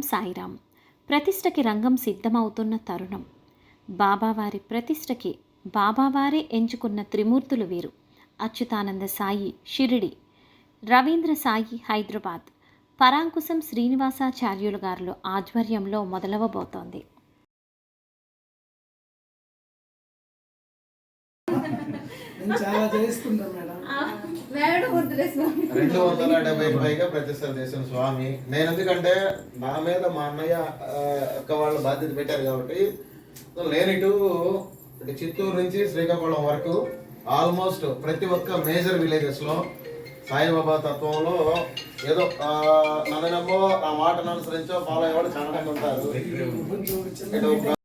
సాయిరామ్. ప్రతిష్టకి రంగం సిద్ధమవుతున్న తరుణం. బాబావారి ప్రతిష్టకి బాబావారే ఎంచుకున్న త్రిమూర్తులు వీరు. అచ్యుతానంద సాయి షిరిడి. రవీంద్ర సాయి హైదరాబాద్. పరాంకుశం శ్రీనివాసాచార్యులు గారు ఆధ్వర్యంలో మొదలవబోతోంది. చాలా రెండు వందల డెబ్బై పైగా ప్రతిష్టలు చేసిన స్వామి. నేను ఎందుకంటే నా మీద మా అన్నయ్య యొక్క వాళ్ళు బాధ్యత పెట్టారు కాబట్టి నేను ఇటు చిత్తూరు నుంచి శ్రీకాకుళం వరకు ఆల్మోస్ట్ ప్రతి ఒక్క మేజర్ విలేజెస్లో సాయిబాబా తత్వంలో ఏదో నన్ను నమ్మో ఆ మాటను అనుసరించో ఫాలో అయ్యేవాడు చాలా ఉంటారు.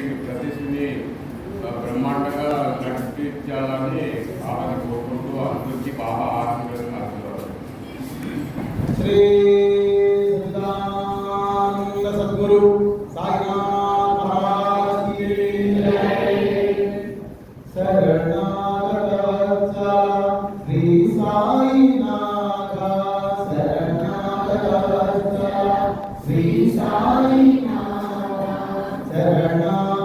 ఈ ప్రదేశాన్ని బ్రహ్మాండంగా నడిపించాలని ఆమె కోరుకుంటూ అందరికీ బాగా ఆశీర్వదం Shri Sadhguru Sainath Sri Amen.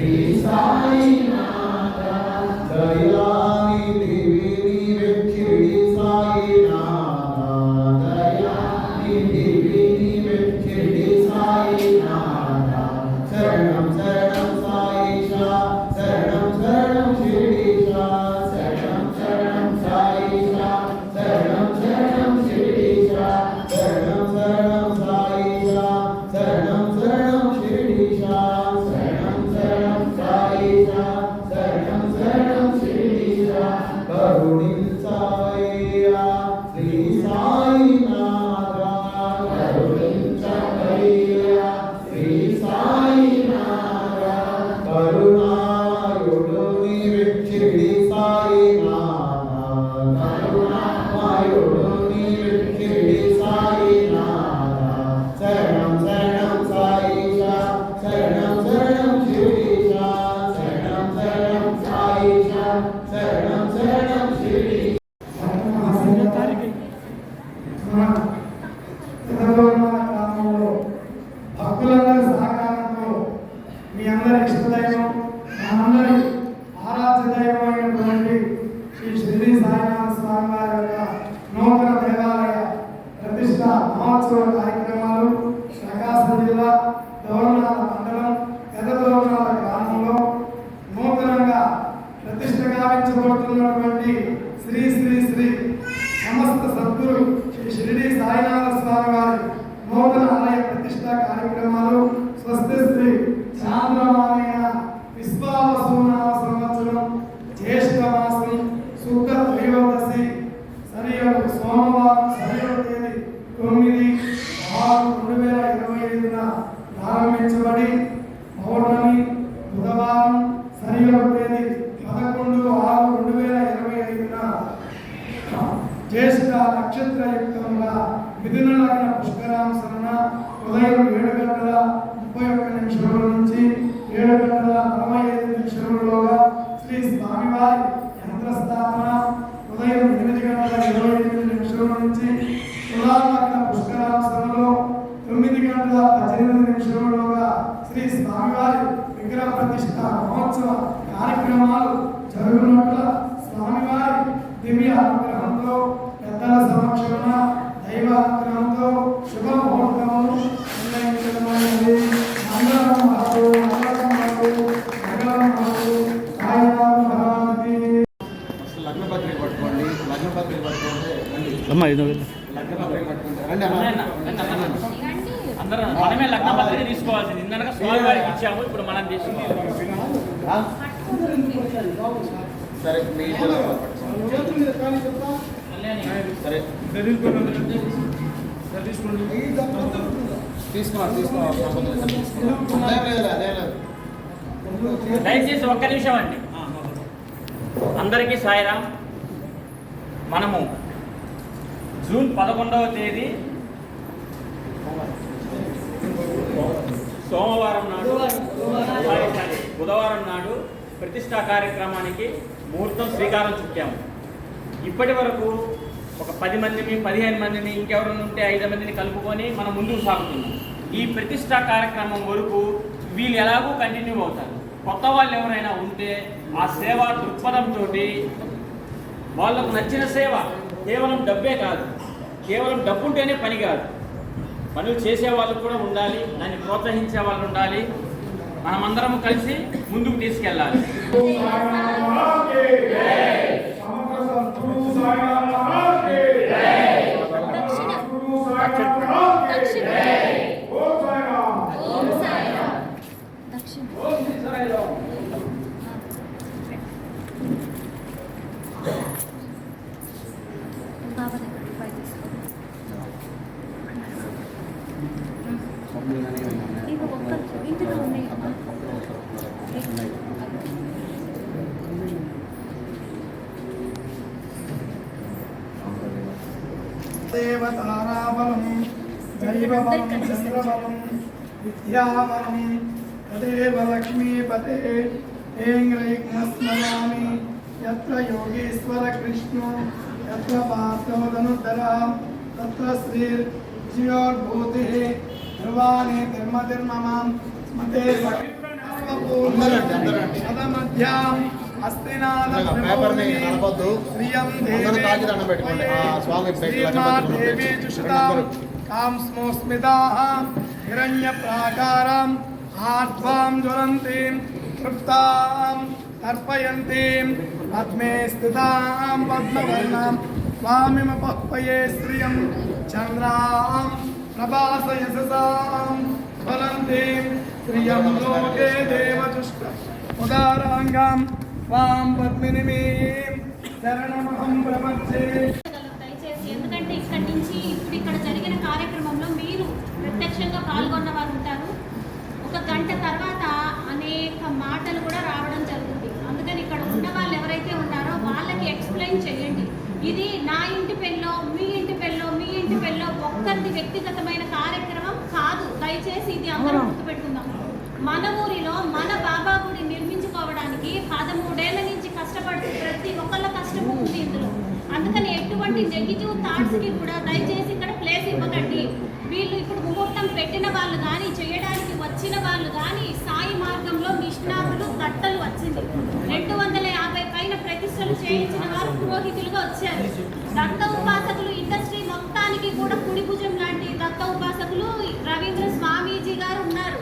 Está నూతన దేవాలయ ప్రతిష్ట మహోత్సవ కార్యక్రమం సోమవారం సరైన తేదీ తొమ్మిది ఆరు రెండు వేల ఇరవై ఐదున ప్రారంభించబడి పౌర్ణమి బుధవారం సరైన తేదీ పదకొండు ఆరు రెండు వేల ఇరవై ఐదున జ్యేష్ఠ నక్షత్రయుక్తంగా మిథున లగ్న పుష్కరాంశన ఉదయం ఏడు గంటల ముప్పై ఒక్క నిమిషముల నుంచి ఏడు గంటల అందరూ మనమే లగ్న పత్రిక తీసుకోవాల్సింది ఇందనక ఇచ్చాము ఇప్పుడు మనం? సరే. సరే దయచేసి ఒక్క నిమిషం అండి. అందరికీ సాయిరాం. మనము జూన్ పదకొండవ తేదీ. సోమవారం నాడు బుధవారం నాడు ప్రతిష్టా కార్యక్రమానికి ముహూర్తం శ్రీకారం చుట్టాము. ఇప్పటి వరకు ఒక పది మందిని పదిహేను మందిని ఇంకెవరైనా ఉంటే ఐదు మందిని కలుపుకొని మనం ముందుకు సాగుతున్నాం. ఈ ప్రతిష్టా కార్యక్రమం వరకు వీళ్ళు ఎలాగూ కంటిన్యూ అవుతారు. కొత్త వాళ్ళు ఎవరైనా ఉంటే ఆ సేవా దృక్పథంతో వాళ్ళకు నచ్చిన సేవ కేవలం డబ్బే కాదు. కేవలం డబ్బు ఉంటేనే పని కాదు. పనులు చేసే వాళ్ళు కూడా ఉండాలి దాన్ని ప్రోత్సహించే వాళ్ళు ఉండాలి. మనమందరం కలిసి ముందుకు తీసుకెళ్ళాలి. దేవతారాబలం దైవబలం చంద్రబలం విద్యాబలం తదేవ లక్ష్మీపతే ఏంగ్రైక్మస్మరామి యత్ర యోగేశ్వర కృష్ణో యత్ర పార్థోదనుద్ధర తత్ర శ్రీ పెట్టి. చుషితాం. కాం స్మోస్మితాః హిరణ్య ప్రాకారం ఆర్ధ్వాం జ్వలంతీం. తృప్తాం. తర్పయంతీం. పద్మే స్థితాం. పద్మవర్ణాం. స్వామిమ పహ్పయే శ్రియం. చంద్రాం. ప్రభాసయసాం శ్రియం లోకే ఉదారాంగాం వాం శరణమహం ప్రపంచే ఎందుకంటే ఇక్కడి నుంచి ఇప్పుడు ఇక్కడ జరిగిన కార్యక్రమంలో మీరు ప్రత్యక్షంగా పాల్గొన్న వారు ఉంటారు. ఒక గంట తర్వాత అనేక మాటలు కూడా రావడం జరుగుతుంది. అందుకని ఇక్కడ ఉన్న వాళ్ళు ఎవరైతే ఉన్నారో వాళ్ళకి ఎక్స్ప్లెయిన్ చేయండి. ఇది నా ఇంటి పెళ్ళో మీ ఇంటి పెళ్ళో మీ ఇంటి పెళ్ళో ఒక్కరిది వ్యక్తిగతమైన దయచేసి ఇది అందరం గుర్తుపెట్టుకుందాం. మన ఊరిలో మన బాబా గుడి నిర్మించుకోవడానికి పదమూడేళ్ళ నుంచి కష్టపడుతూ ప్రతి ఒక్కళ్ళ కష్టము ఉంది ఇందులో. అందుకని ఎటువంటి నెగిటివ్ థాట్స్కి కూడా దయచేసి ఇక్కడ ప్లేస్ ఇవ్వకండి. వీళ్ళు ఇప్పుడు ముహూర్తం పెట్టిన వాళ్ళు కానీ చేయడానికి వచ్చిన వాళ్ళు కానీ సాయి మార్గంలో నిష్ణాతులు కట్టలు వచ్చింది. రెండు వందల యాభై పైన ప్రతిష్టలు చేయించిన వారు పురోహితులుగా వచ్చారు. దత్త ఉపాసకులు ఇండస్ట్రీ మొత్తానికి కూడా కుడి భుజం భక్త ఉపాసకులు రవీంద్ర స్వామీజీ గారు ఉన్నారు.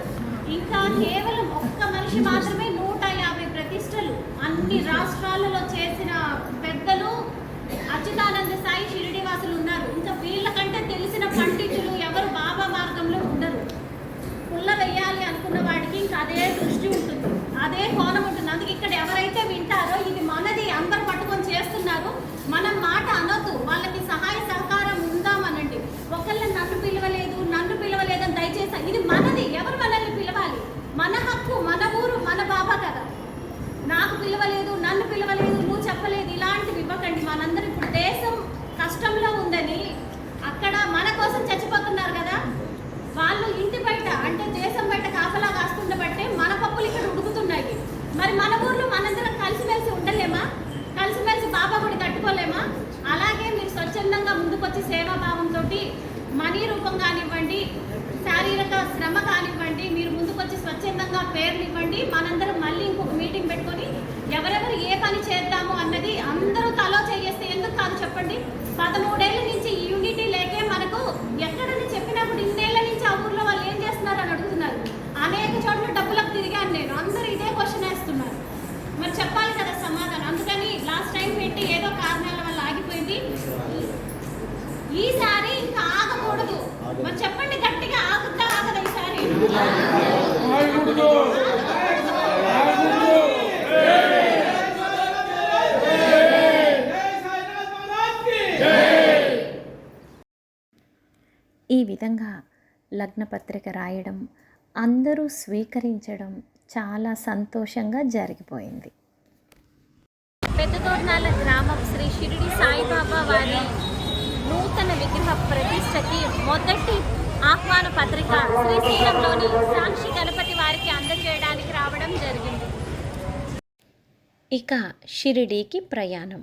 ఇంకా కేవలం ఒక్క మనిషి మాత్రమే నూట యాభై ప్రతిష్టలు అన్ని రాష్ట్రాలలో చేసిన పెద్దలు అచ్యుతానంద సాయి షిరిడివాసులు ఉన్నారు. ఇంకా వీళ్ళకంటే తెలిసిన పండితులు విధంగా లగ్నపత్రిక రాయడం అందరూ స్వీకరించడం చాలా సంతోషంగా జరిగిపోయింది. పెద్దతోర్నాల గ్రామం శ్రీ షిరిడి సాయిబాబా వారి నూతన విగ్రహ ప్రతిష్టకి మొదటి ఆహ్వాన పత్రిక శ్రీశైలంలోని సాక్షి గణపతి వారికి అందజేయడానికి రావడం జరిగింది. ఇక షిరిడీకి ప్రయాణం.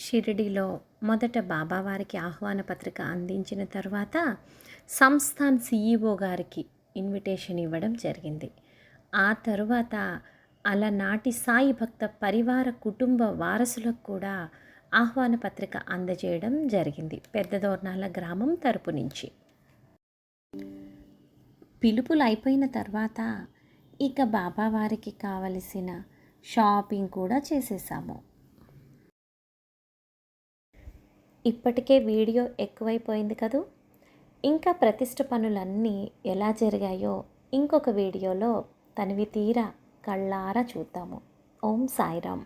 షిరిడీలో మొదట బాబావారికి ఆహ్వాన పత్రిక అందించిన తర్వాత సంస్థాన్ సీఈఓ గారికి ఇన్విటేషన్ ఇవ్వడం జరిగింది. ఆ తరువాత అలనాటి సాయి భక్త పరివార కుటుంబ వారసులకు కూడా ఆహ్వాన పత్రిక అందజేయడం జరిగింది. పెద్దదోర్నాల గ్రామం తరపు నుంచి. పిలుపులు అయిపోయిన తర్వాత ఇక బాబావారికి కావలసిన షాపింగ్ కూడా చేసేసాము. ఇప్పటికే వీడియో ఎక్కువైపోయింది కదూ? ఇంకా ప్రతిష్ట పనులన్నీ ఎలా జరిగాయో ఇంకొక వీడియోలో తనివి తీరా కళ్ళారా చూద్దాము. ఓం సాయిరామ్.